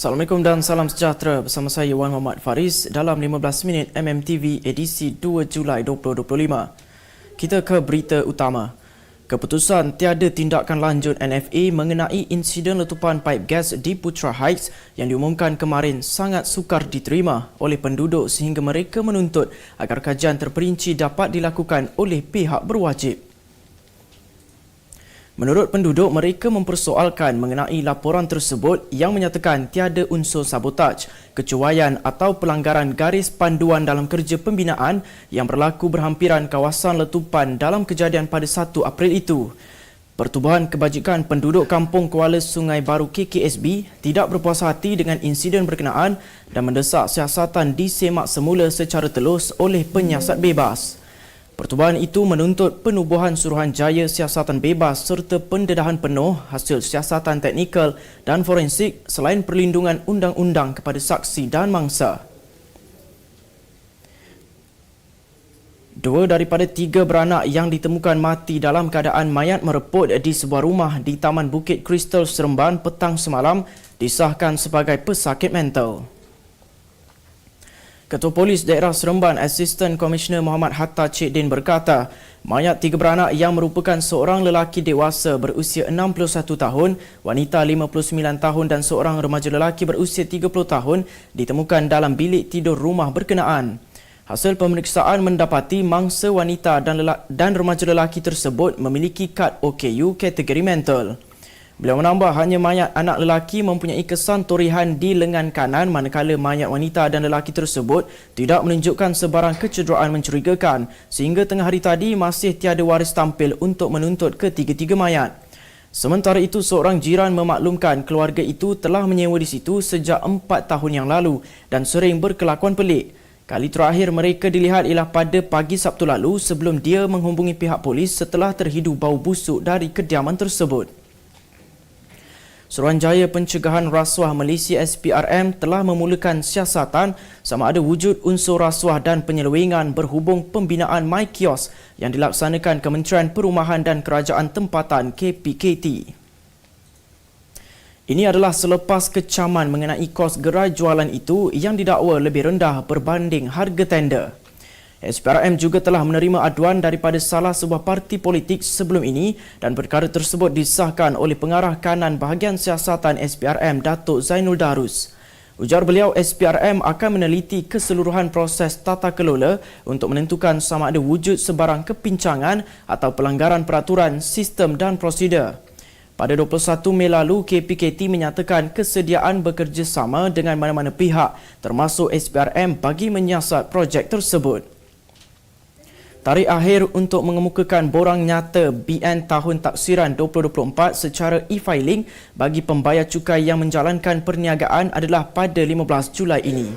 Assalamualaikum dan salam sejahtera bersama saya Wan Muhammad Faris dalam 15 minit MMTV edisi 2 Julai 2025. Kita ke berita utama. Keputusan tiada tindakan lanjut NFA mengenai insiden letupan paip gas di Putra Heights yang diumumkan kemarin sangat sukar diterima oleh penduduk sehingga mereka menuntut agar kajian terperinci dapat dilakukan oleh pihak berwajib. Menurut penduduk, mereka mempersoalkan mengenai laporan tersebut yang menyatakan tiada unsur sabotaj, kecuaian atau pelanggaran garis panduan dalam kerja pembinaan yang berlaku berhampiran kawasan letupan dalam kejadian pada 1 April itu. Pertubuhan Kebajikan Penduduk Kampung Kuala Sungai Baru KKSB tidak berpuas hati dengan insiden berkenaan dan mendesak siasatan disemak semula secara telus oleh penyiasat bebas. Pertubuhan itu menuntut penubuhan suruhanjaya siasatan bebas serta pendedahan penuh hasil siasatan teknikal dan forensik selain perlindungan undang-undang kepada saksi dan mangsa. Dua daripada tiga beranak yang ditemukan mati dalam keadaan mayat mereput di sebuah rumah di Taman Bukit Kristal Seremban petang semalam disahkan sebagai pesakit mental. Ketua Polis Daerah Seremban Assistant Commissioner Muhammad Hatta Cik Din berkata, mayat tiga beranak yang merupakan seorang lelaki dewasa berusia 61 tahun, wanita 59 tahun dan seorang remaja lelaki berusia 30 tahun ditemukan dalam bilik tidur rumah berkenaan. Hasil pemeriksaan mendapati mangsa wanita dan, dan remaja lelaki tersebut memiliki kad OKU kategori mental. Beliau menambah hanya mayat anak lelaki mempunyai kesan torihan di lengan kanan manakala mayat wanita dan lelaki tersebut tidak menunjukkan sebarang kecederaan mencurigakan sehingga tengah hari tadi masih tiada waris tampil untuk menuntut ketiga-tiga mayat. Sementara itu, seorang jiran memaklumkan keluarga itu telah menyewa di situ sejak empat tahun yang lalu dan sering berkelakuan pelik. Kali terakhir mereka dilihat ialah pada pagi Sabtu lalu sebelum dia menghubungi pihak polis setelah terhidu bau busuk dari kediaman tersebut. Suruhanjaya Pencegahan Rasuah Malaysia SPRM telah memulakan siasatan sama ada wujud unsur rasuah dan penyelewengan berhubung pembinaan MyKios yang dilaksanakan Kementerian Perumahan dan Kerajaan Tempatan KPKT. Ini adalah selepas kecaman mengenai kos gerai jualan itu yang didakwa lebih rendah berbanding harga tender. SPRM juga telah menerima aduan daripada salah sebuah parti politik sebelum ini dan perkara tersebut disahkan oleh pengarah kanan bahagian siasatan SPRM Datuk Zainul Darus. Ujar beliau SPRM akan meneliti keseluruhan proses tata kelola untuk menentukan sama ada wujud sebarang kepincangan atau pelanggaran peraturan, sistem dan prosedur. Pada 21 Mei lalu, KPKT menyatakan kesediaan bekerjasama dengan mana-mana pihak termasuk SPRM bagi menyiasat projek tersebut. Tarikh akhir untuk mengemukakan borang nyata BN tahun taksiran 2024 secara e-filing bagi pembayar cukai yang menjalankan perniagaan adalah pada 15 Julai ini.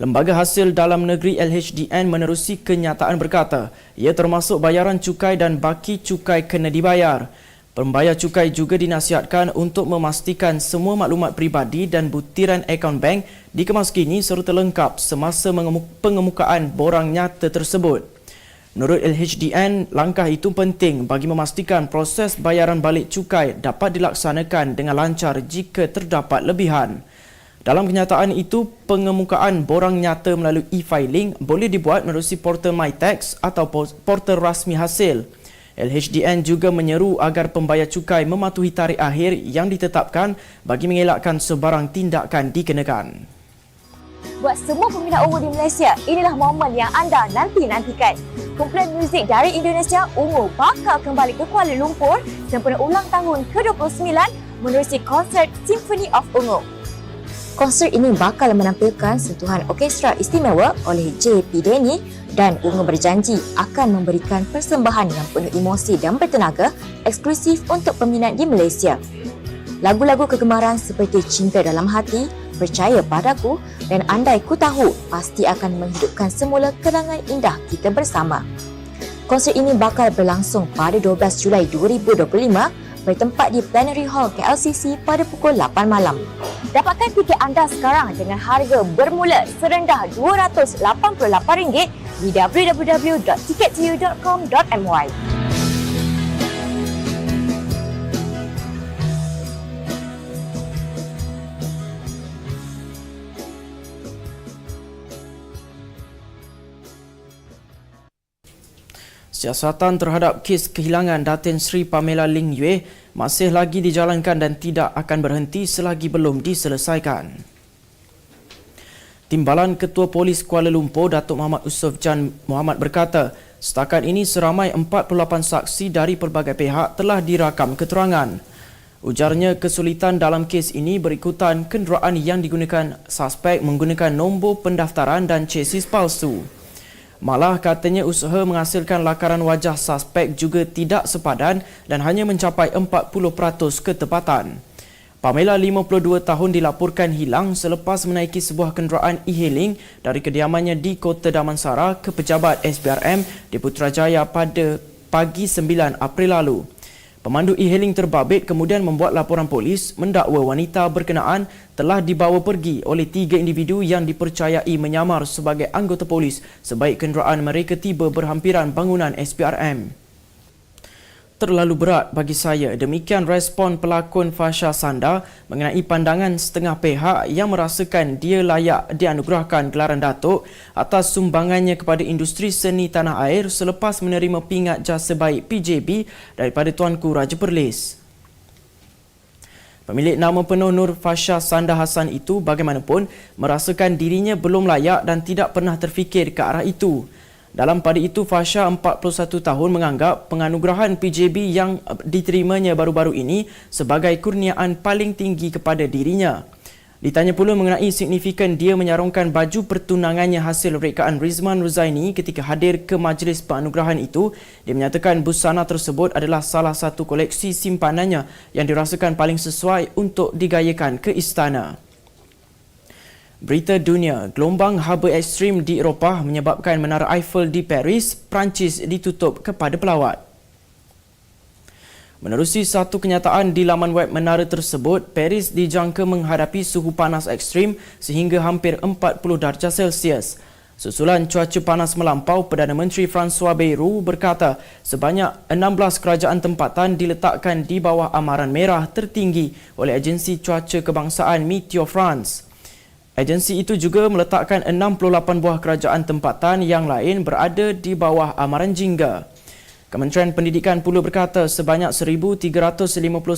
Lembaga Hasil Dalam Negeri LHDN menerusi kenyataan berkata, ia termasuk bayaran cukai dan baki cukai kena dibayar. Pembayar cukai juga dinasihatkan untuk memastikan semua maklumat peribadi dan butiran akaun bank dikemas kini serta lengkap semasa pengemukaan borang nyata tersebut. Menurut LHDN, langkah itu penting bagi memastikan proses bayaran balik cukai dapat dilaksanakan dengan lancar jika terdapat lebihan. Dalam kenyataan itu, pengemukaan borang nyata melalui e-filing boleh dibuat melalui portal MyTax atau portal rasmi hasil. LHDN juga menyeru agar pembayar cukai mematuhi tarikh akhir yang ditetapkan bagi mengelakkan sebarang tindakan dikenakan. Buat semua peminat Ungu di Malaysia, inilah momen yang anda nanti-nantikan. Kumpulan muzik dari Indonesia, Ungu bakal kembali ke Kuala Lumpur sempena ulang tahun ke-29 menerusi konsert Symphony of Ungu. Konsert ini bakal menampilkan sentuhan orkestra istimewa oleh J.P. Denny dan Ungu berjanji akan memberikan persembahan yang penuh emosi dan bertenaga eksklusif untuk peminat di Malaysia. Lagu-lagu kegemaran seperti Cinta Dalam Hati, Percaya Padaku dan Andai Ku Tahu pasti akan menghidupkan semula kenangan indah kita bersama. Konsert ini bakal berlangsung pada 12 Julai 2025 bertempat di Plenary Hall KLCC pada pukul 8 malam. Dapatkan tiket anda sekarang dengan harga bermula serendah RM288 di www.tickettoyou.com.my. Siasatan terhadap kes kehilangan Datin Sri Pamela Ling Yue masih lagi dijalankan dan tidak akan berhenti selagi belum diselesaikan. Timbalan Ketua Polis Kuala Lumpur Datuk Muhammad Yusof Jan Muhammad berkata, setakat ini seramai 48 saksi dari pelbagai pihak telah dirakam keterangan. Ujarnya kesulitan dalam kes ini berikutan kenderaan yang digunakan suspek menggunakan nombor pendaftaran dan chassis palsu. Malah katanya usaha menghasilkan lakaran wajah suspek juga tidak sepadan dan hanya mencapai 40% ketepatan. Pamela 52 tahun dilaporkan hilang selepas menaiki sebuah kenderaan e-hailing dari kediamannya di Kota Damansara ke pejabat SBRM di Putrajaya pada pagi 9 April lalu. Pemandu e-hailing terbabit kemudian membuat laporan polis mendakwa wanita berkenaan telah dibawa pergi oleh tiga individu yang dipercayai menyamar sebagai anggota polis sebaik kenderaan mereka tiba berhampiran bangunan SPRM terlalu berat bagi saya. Demikian respon pelakon Fasha Sanda mengenai pandangan setengah pihak yang merasakan dia layak dianugerahkan gelaran Datuk atas sumbangannya kepada industri seni tanah air selepas menerima pingat jasa baik PJB daripada Tuanku Raja Perlis. Pemilik nama penuh Nur Fasha Sanda Hassan itu bagaimanapun merasakan dirinya belum layak dan tidak pernah terfikir ke arah itu. Dalam pada itu, Fasha 41 tahun menganggap penganugerahan PJB yang diterimanya baru-baru ini sebagai kurniaan paling tinggi kepada dirinya. Ditanya pula mengenai signifikan dia menyarungkan baju pertunangannya hasil rekaan Rizman Ruzaini ketika hadir ke majlis penganugerahan itu, dia menyatakan busana tersebut adalah salah satu koleksi simpanannya yang dirasakan paling sesuai untuk digayakan ke istana. Berita dunia, gelombang haba ekstrim di Eropah menyebabkan menara Eiffel di Paris, Perancis ditutup kepada pelawat. Menerusi satu kenyataan di laman web menara tersebut, Paris dijangka menghadapi suhu panas ekstrim sehingga hampir 40 darjah Celsius. Susulan cuaca panas melampau, Perdana Menteri François Bayrou berkata sebanyak 16 kerajaan tempatan diletakkan di bawah amaran merah tertinggi oleh Agensi Cuaca Kebangsaan Meteo France. Agensi itu juga meletakkan 68 buah kerajaan tempatan yang lain berada di bawah amaran jingga. Kementerian Pendidikan pula berkata sebanyak 1,350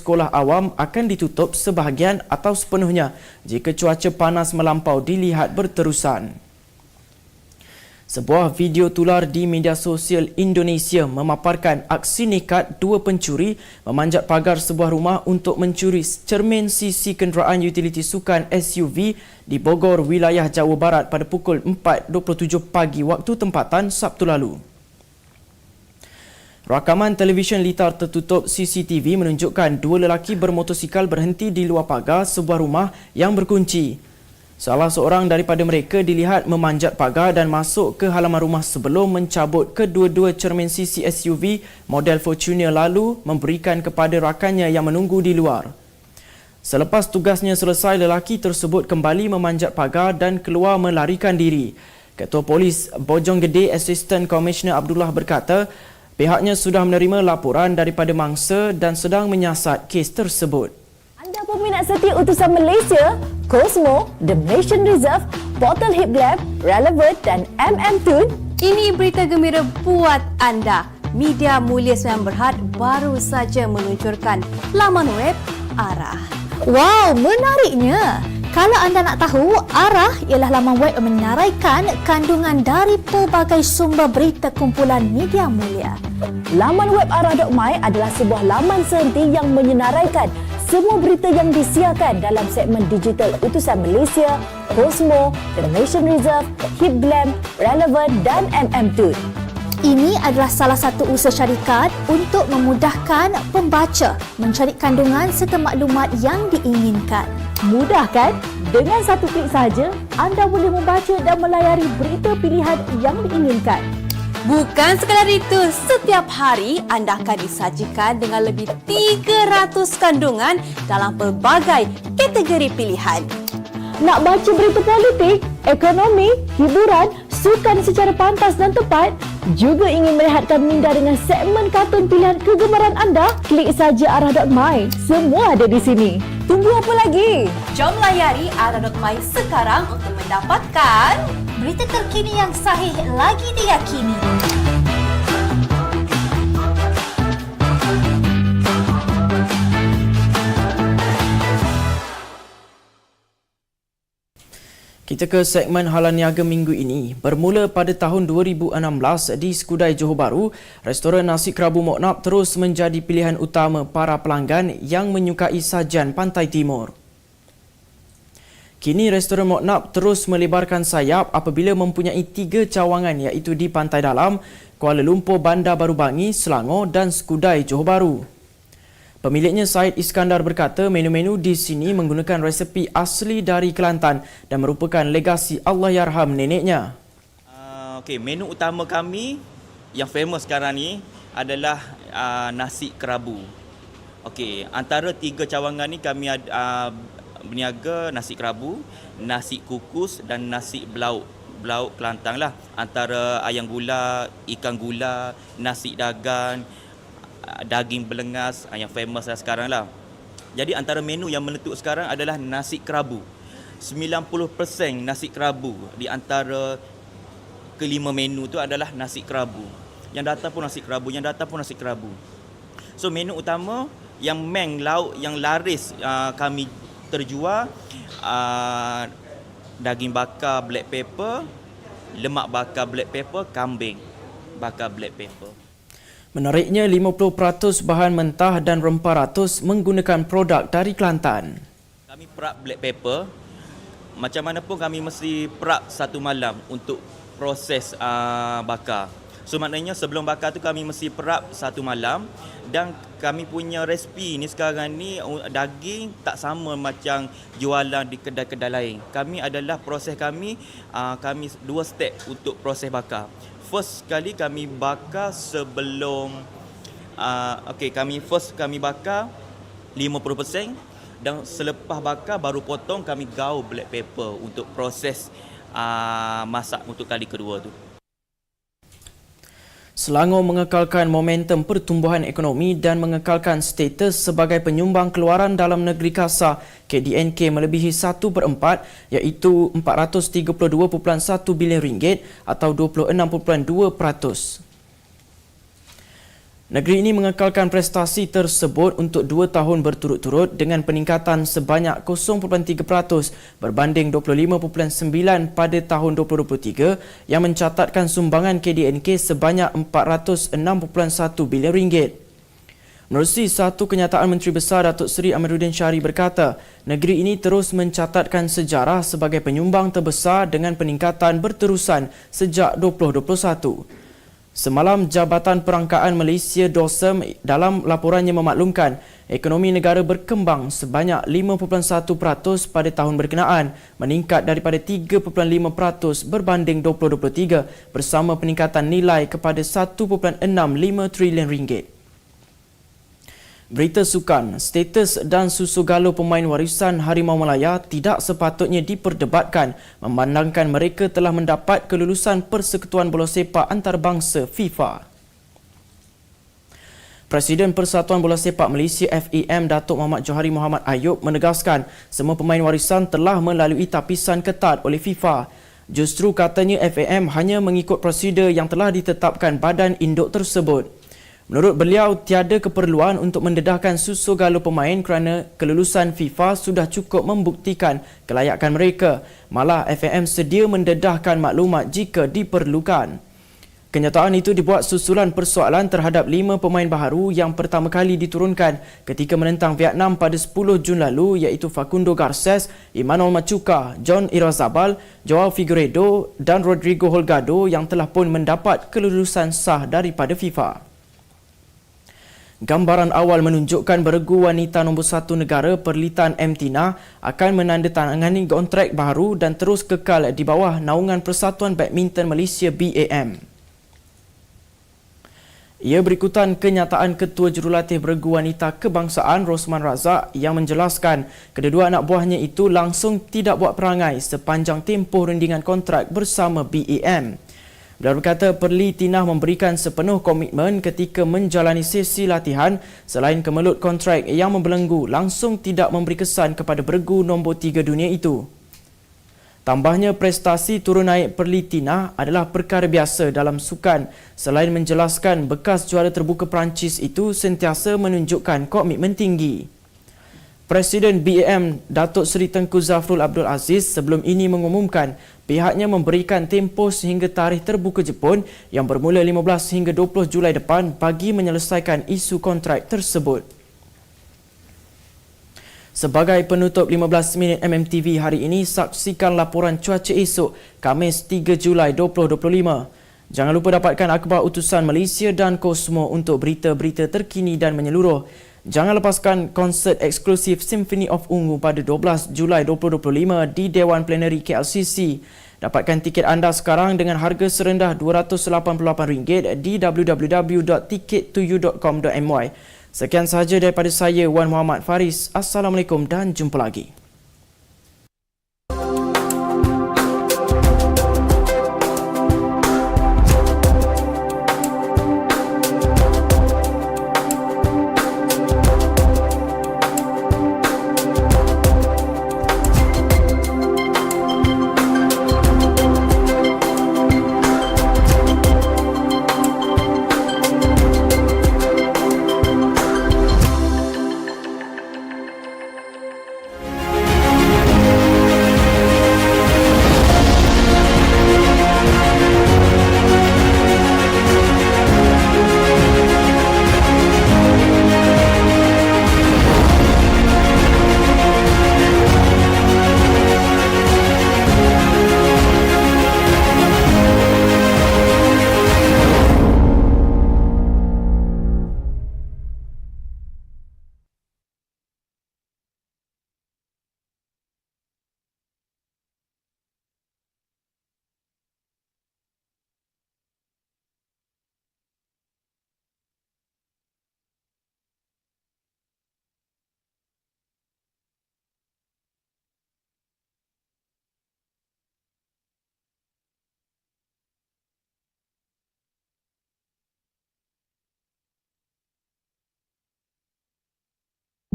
sekolah awam akan ditutup sebahagian atau sepenuhnya jika cuaca panas melampau dilihat berterusan. Sebuah video tular di media sosial Indonesia memaparkan aksi nekat dua pencuri memanjat pagar sebuah rumah untuk mencuri cermin sisi kenderaan utiliti sukan SUV di Bogor, wilayah Jawa Barat pada pukul 4.27 pagi waktu tempatan Sabtu lalu. Rakaman televisyen litar tertutup CCTV menunjukkan dua lelaki bermotosikal berhenti di luar pagar sebuah rumah yang berkunci. Salah seorang daripada mereka dilihat memanjat pagar dan masuk ke halaman rumah sebelum mencabut kedua-dua cermin sisi SUV model Fortuner lalu memberikan kepada rakannya yang menunggu di luar. Selepas tugasnya selesai, lelaki tersebut kembali memanjat pagar dan keluar melarikan diri. Ketua Polis Bojonggede Assistant Commissioner Abdullah berkata, pihaknya sudah menerima laporan daripada mangsa dan sedang menyiasat kes tersebut. Anda peminat setia utusan Malaysia? Cosmo, The Nation Reserve, Bottle Hip Lab, Relevant dan MM Tune. Ini berita gembira buat anda. Media Mulia Sembilan Berhad baru saja meluncurkan laman web Arah. Wow, menariknya. Kalau anda nak tahu, Arah ialah laman web yang menaraikan kandungan dari pelbagai sumber berita kumpulan media mulia. Laman web arah.my adalah sebuah laman sehenti yang menyenaraikan semua berita yang disiarkan dalam segmen digital Utusan Malaysia, Cosmo, The Nation Reserve, Hip Glam, Relevant dan MM2. Ini adalah salah satu usaha syarikat untuk memudahkan pembaca mencari kandungan serta maklumat yang diinginkan. Mudah kan? Dengan satu klik sahaja, anda boleh membaca dan melayari berita pilihan yang diinginkan. Bukan sekadar itu, setiap hari anda akan disajikan dengan lebih 300 kandungan dalam pelbagai kategori pilihan. Nak baca berita politik, ekonomi, hiburan, sukan secara pantas dan tepat? Juga ingin merehatkan minda dengan segmen kartun pilihan kegemaran anda? Klik saja arah.my. Semua ada di sini. Tunggu apa lagi? Jom layari arah.my sekarang untuk mendapatkan Berita terkini yang sahih lagi diyakini. Kita ke segmen halan niaga minggu ini. Bermula pada tahun 2016 di Skudai Johor Bahru, restoran nasi kerabu Moknap terus menjadi pilihan utama para pelanggan yang menyukai sajian pantai timur. Kini restoran Moknap terus melebarkan sayap apabila mempunyai tiga cawangan iaitu di Pantai Dalam, Kuala Lumpur Bandar Baru Bangi, Selangor dan Skudai Johor Bahru. Pemiliknya Said Iskandar berkata menu-menu di sini menggunakan resepi asli dari Kelantan dan merupakan legasi Allahyarham neneknya. Uh, Okey, menu utama kami yang famous sekarang ni adalah uh, nasi kerabu. Okey, antara tiga cawangan ni kami ada uh, berniaga nasi kerabu, nasi kukus dan nasi belauk. Belauk Kelantan lah. Antara ayam gula, ikan gula, nasi dagan, uh, daging belengas uh, yang famous lah sekarang lah. Jadi antara menu yang meletup sekarang adalah nasi kerabu. 90% nasi kerabu di antara kelima menu tu adalah nasi kerabu. Yang datang pun nasi kerabu, yang datang pun nasi kerabu. So menu utama yang meng lauk yang laris uh, kami terjual uh, daging bakar black pepper, lemak bakar black pepper, kambing bakar black pepper. Menariknya 50% bahan mentah dan rempah ratus menggunakan produk dari Kelantan. Kami perap black pepper. Macam mana pun kami mesti perap satu malam untuk proses uh, bakar. So maknanya sebelum bakar tu kami mesti perap satu malam dan kami punya resipi ni sekarang ni daging tak sama macam jualan di kedai-kedai lain. Kami adalah proses kami uh, kami dua step untuk proses bakar. First kali kami bakar sebelum uh, okey kami first kami bakar 50% dan selepas bakar baru potong kami gaul black pepper untuk proses uh, masak untuk kali kedua tu. Selangor mengekalkan momentum pertumbuhan ekonomi dan mengekalkan status sebagai penyumbang keluaran dalam negeri kasar KDNK melebihi 1 per 4 iaitu 432.1 bilion ringgit atau 26.2 peratus. Negeri ini mengekalkan prestasi tersebut untuk dua tahun berturut-turut dengan peningkatan sebanyak 0.3% berbanding 25.9 pada tahun 2023 yang mencatatkan sumbangan KDNK sebanyak 406.1 bilion ringgit. Menerusi satu kenyataan Menteri Besar Datuk Seri Amiruddin Syari berkata, negeri ini terus mencatatkan sejarah sebagai penyumbang terbesar dengan peningkatan berterusan sejak 2021. Semalam Jabatan Perangkaan Malaysia DOSEM dalam laporannya memaklumkan ekonomi negara berkembang sebanyak 5.1% pada tahun berkenaan meningkat daripada 3.5% berbanding 2023 bersama peningkatan nilai kepada 1.65 trilion ringgit. Berita sukan, status dan susu galuh pemain warisan Harimau Malaya tidak sepatutnya diperdebatkan memandangkan mereka telah mendapat kelulusan Persekutuan Bola Sepak Antarabangsa FIFA. Presiden Persatuan Bola Sepak Malaysia FEM Datuk Muhammad Johari Muhammad Ayub menegaskan semua pemain warisan telah melalui tapisan ketat oleh FIFA. Justru katanya FAM hanya mengikut prosedur yang telah ditetapkan badan induk tersebut. Menurut beliau, tiada keperluan untuk mendedahkan susu galuh pemain kerana kelulusan FIFA sudah cukup membuktikan kelayakan mereka. Malah FAM sedia mendedahkan maklumat jika diperlukan. Kenyataan itu dibuat susulan persoalan terhadap lima pemain baharu yang pertama kali diturunkan ketika menentang Vietnam pada 10 Jun lalu iaitu Facundo Garces, Emmanuel Machuca, John Irazabal, Joao Figueiredo dan Rodrigo Holgado yang telah pun mendapat kelulusan sah daripada FIFA. Gambaran awal menunjukkan beregu wanita nombor satu negara Perlitan. Tina akan menandatangani kontrak baru dan terus kekal di bawah naungan Persatuan Badminton Malaysia BAM. Ia berikutan kenyataan Ketua Jurulatih Beregu Wanita Kebangsaan Rosman Razak yang menjelaskan kedua anak buahnya itu langsung tidak buat perangai sepanjang tempoh rundingan kontrak bersama BAM. Beliau berkata Perli Tinah memberikan sepenuh komitmen ketika menjalani sesi latihan selain kemelut kontrak yang membelenggu langsung tidak memberi kesan kepada beregu nombor tiga dunia itu. Tambahnya prestasi turun naik Perli Tinah adalah perkara biasa dalam sukan selain menjelaskan bekas juara terbuka Perancis itu sentiasa menunjukkan komitmen tinggi. Presiden BAM Datuk Seri Tengku Zafrul Abdul Aziz sebelum ini mengumumkan pihaknya memberikan tempoh sehingga tarikh terbuka Jepun yang bermula 15 hingga 20 Julai depan bagi menyelesaikan isu kontrak tersebut. Sebagai penutup 15 minit MMTV hari ini, saksikan laporan cuaca esok, Khamis 3 Julai 2025. Jangan lupa dapatkan akhbar utusan Malaysia dan Kosmo untuk berita-berita terkini dan menyeluruh. Jangan lepaskan konsert eksklusif Symphony of Ungu pada 12 Julai 2025 di Dewan Plenary KLCC. Dapatkan tiket anda sekarang dengan harga serendah RM288 di www.tickettoyou.com.my. Sekian sahaja daripada saya Wan Muhammad Faris. Assalamualaikum dan jumpa lagi.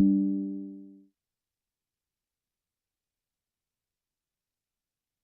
You.